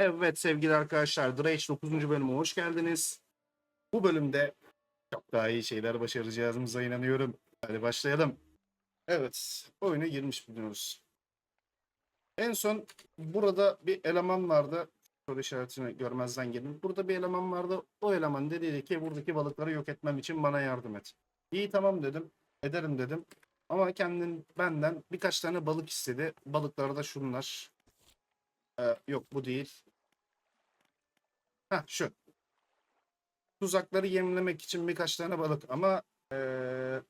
Evet sevgili arkadaşlar Dredge 9. bölüme hoş geldiniz. Bu bölümde çok daha iyi şeyler başaracağımıza inanıyorum. Hadi başlayalım. Evet oyuna girmiş bulunuyoruz. En son burada bir eleman vardı. Soru işaretini görmezden gelin. Burada bir eleman vardı. O eleman dedi ki buradaki balıkları yok etmem için bana yardım et. İyi tamam dedim. Ederim dedim. Ama kendin benden birkaç tane balık istedi. Balıklar da şunlar. Ee, yok bu değil. Heh şu. Tuzakları yemlemek için birkaç tane balık ama ee,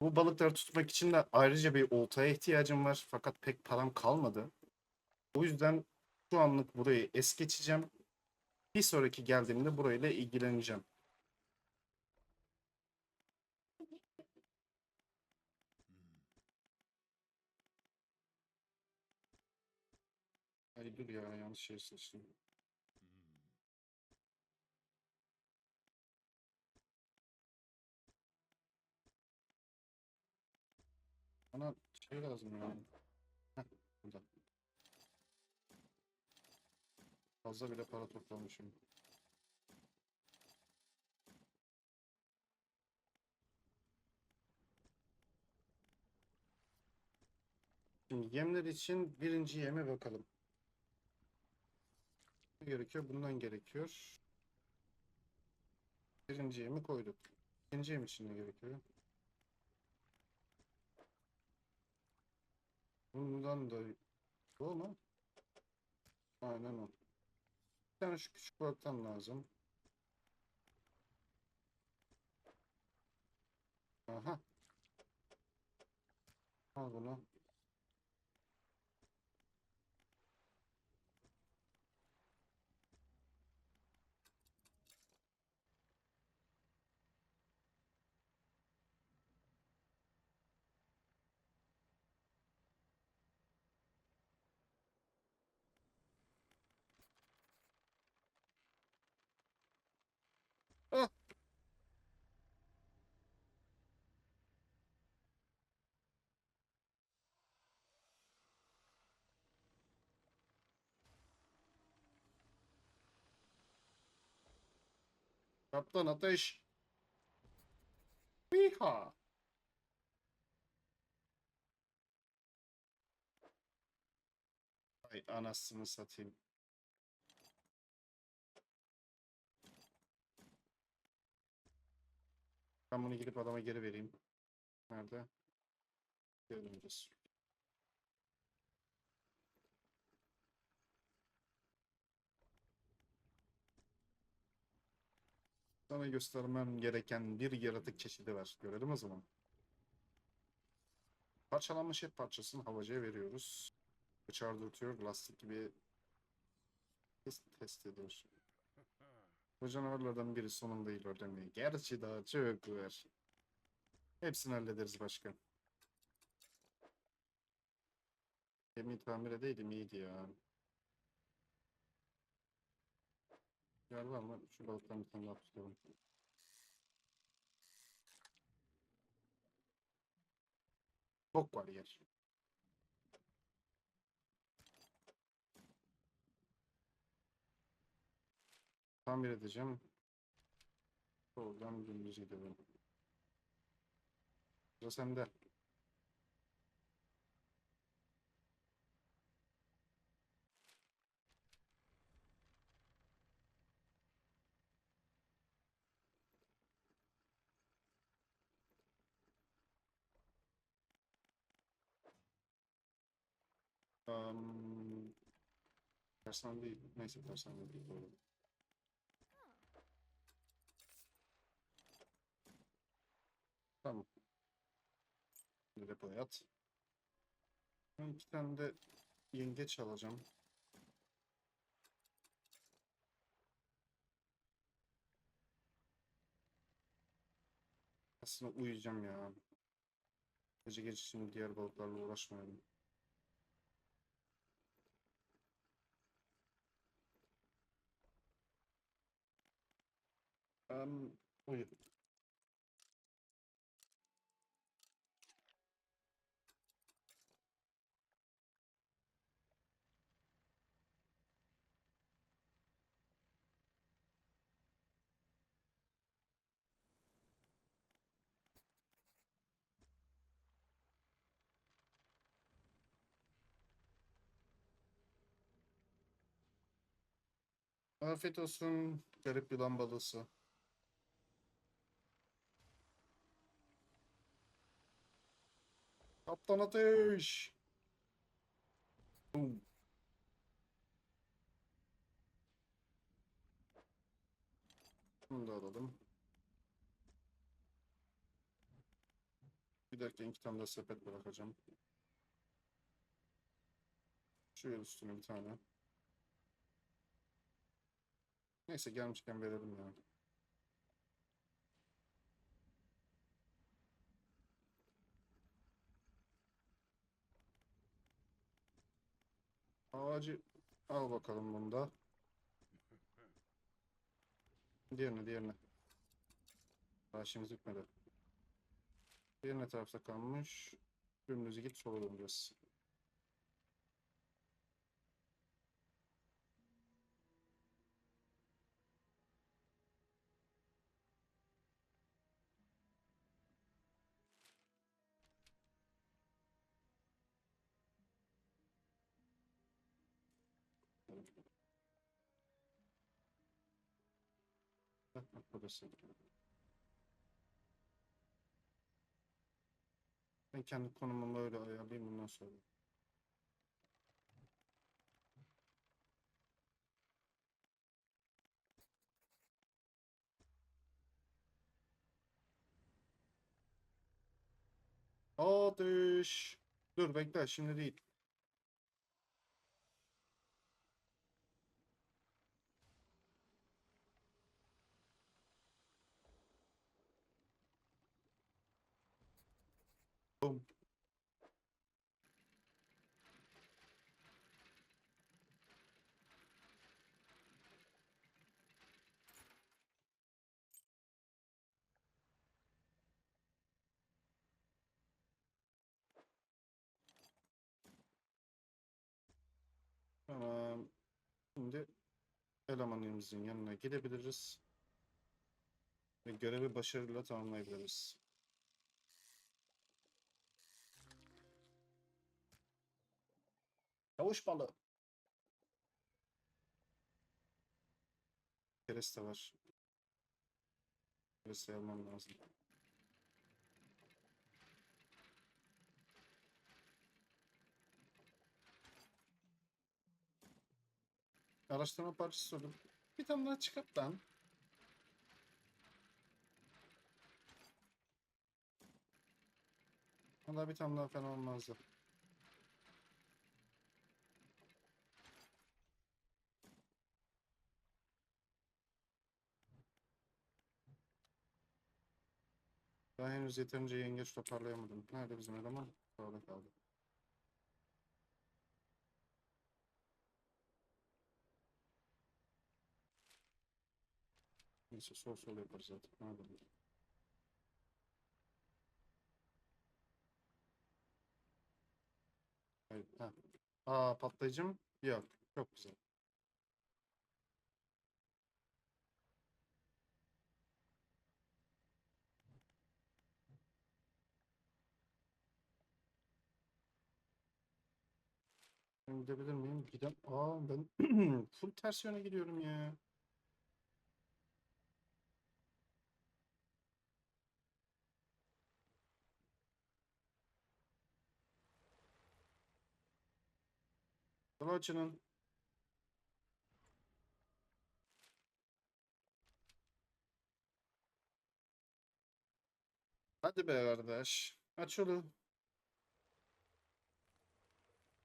bu balıkları tutmak için de ayrıca bir oltaya ihtiyacım var. Fakat pek param kalmadı. O yüzden şu anlık burayı es geçeceğim. Bir sonraki geldiğimde burayla ilgileneceğim. Ay dur ya yanlış şey seçtim. Bana şey lazım ya. Heh, burada. Fazla bile para toplamışım. Şimdi yemler için birinci yeme bakalım. Ne gerekiyor? Bundan gerekiyor. Birinci yemi koyduk. İkinci yem için ne gerekiyor? Bundan da bu mu? Aynen o. Bir tane şu küçük balıktan lazım. Aha. Al bunu. Ah. Kaptan ateş. Viha. Ay anasını satayım. Ben bunu gidip adama geri vereyim. Nerede? Geri Sana göstermem gereken bir yaratık çeşidi var. Görelim o zaman. Parçalanmış et parçasını havacıya veriyoruz. Bıçağı dürtüyor. Lastik gibi test, test ediyor. Bu canavarlardan biri sonunda ilerlemeyi. Gerçi daha çok var. Hepsini hallederiz başkan. Gemiyi tamir edeydim iyiydi ya. Yer var mı? Şu balıktan bir tane daha tutalım. Çok var yer. Tamir edeceğim. Oradan dümdüz gidelim. Sıra sende. Um, tersan değil. Neyse tersan değil. Doğru. Tamam. Şimdi at. Ben iki tane de yengeç alacağım. Aslında uyuyacağım ya. Gece gece şimdi diğer balıklarla uğraşmayalım. Um, wait. Afiyet olsun garip yılan balası. Kaptan ateş. Boom. Bunu da alalım. Giderken iki tane de sepet bırakacağım. Şöyle üstüne bir tane. Neyse gelmişken verelim ya. Ağacı al bakalım bunda. Diğerine diğerine. Daha işimiz bitmedi. Diğer ne tarafta kalmış? Dümdüz git sola döneceğiz. Bak bak burası. Ben kendi konumumu öyle ayarlayayım bundan sonra. Ateş. Dur bekle şimdi değil. Bum. Tamam. Şimdi elemanımızın yanına gidebiliriz. Ve görevi başarıyla tamamlayabiliriz. Çavuş balığı. Kereste var. Kereste almam lazım. Araştırma parçası olur. Bir tane daha çıkart lan. Valla bir tane daha fena olmazdı. Daha henüz yeterince yengeç toparlayamadım. Nerede bizim eleman? Sağda kaldı. Neyse sol sol yaparız zaten. Ne yapalım? Hayır. Ha. Aa patlayıcım yok. Çok güzel. Gidebilir miyim? Gidem. Aa ben full ters yöne gidiyorum ya. Yolu açının. Hadi be kardeş. Aç yolu.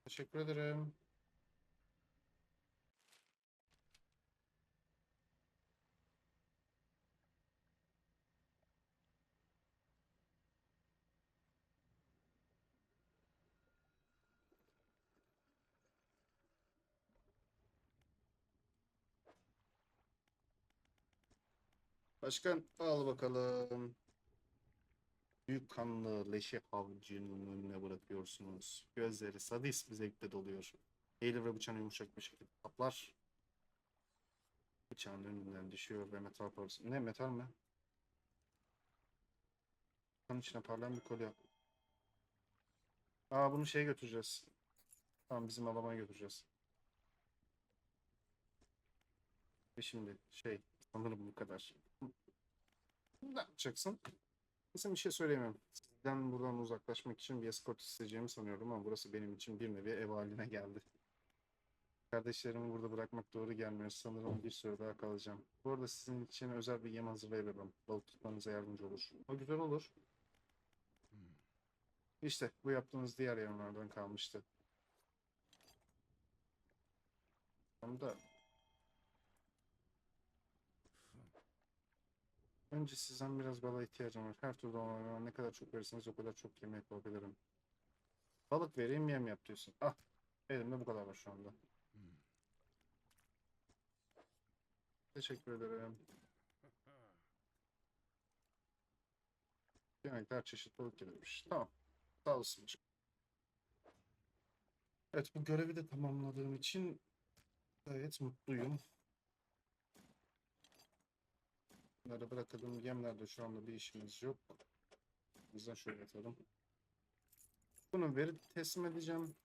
Teşekkür ederim. Başkan al bakalım. Büyük kanlı leşi avcının önüne bırakıyorsunuz. Gözleri sadist bir zevkle doluyor. Eğilir ve bıçağını yumuşak bir şekilde kaplar. Bıçağın önünden düşüyor ve metal parçası. Ne metal mi? Kanın içine parlayan bir kolye. Aa bunu şeye götüreceğiz. Tamam bizim alamaya götüreceğiz. Ve şimdi şey sanırım bu kadar. Ne yapacaksın? Kesin bir şey söyleyemem. Sizden buradan uzaklaşmak için bir escort isteyeceğimi sanıyorum ama burası benim için bir nevi ev haline geldi. Kardeşlerimi burada bırakmak doğru gelmiyor. Sanırım bir süre daha kalacağım. Bu arada sizin için özel bir yem hazırlayabilirim. Balık tutmanıza yardımcı olur. O güzel olur. İşte bu yaptığınız diğer yemlerden kalmıştı. Tam da Önce sizden biraz bala ihtiyacım var. Her türlü ona ne kadar çok verirseniz o kadar çok yemek yapabilirim. Balık vereyim yem yap diyorsun. Ah elimde bu kadar var şu anda. Teşekkür ederim. Yemekler çeşit balık gelirmiş. Tamam. Sağ olasın. Evet bu görevi de tamamladığım için gayet mutluyum. Bunları bırakalım. Yemlerde şu anda bir işimiz yok. Bizden şöyle atalım. Bunu verip teslim edeceğim.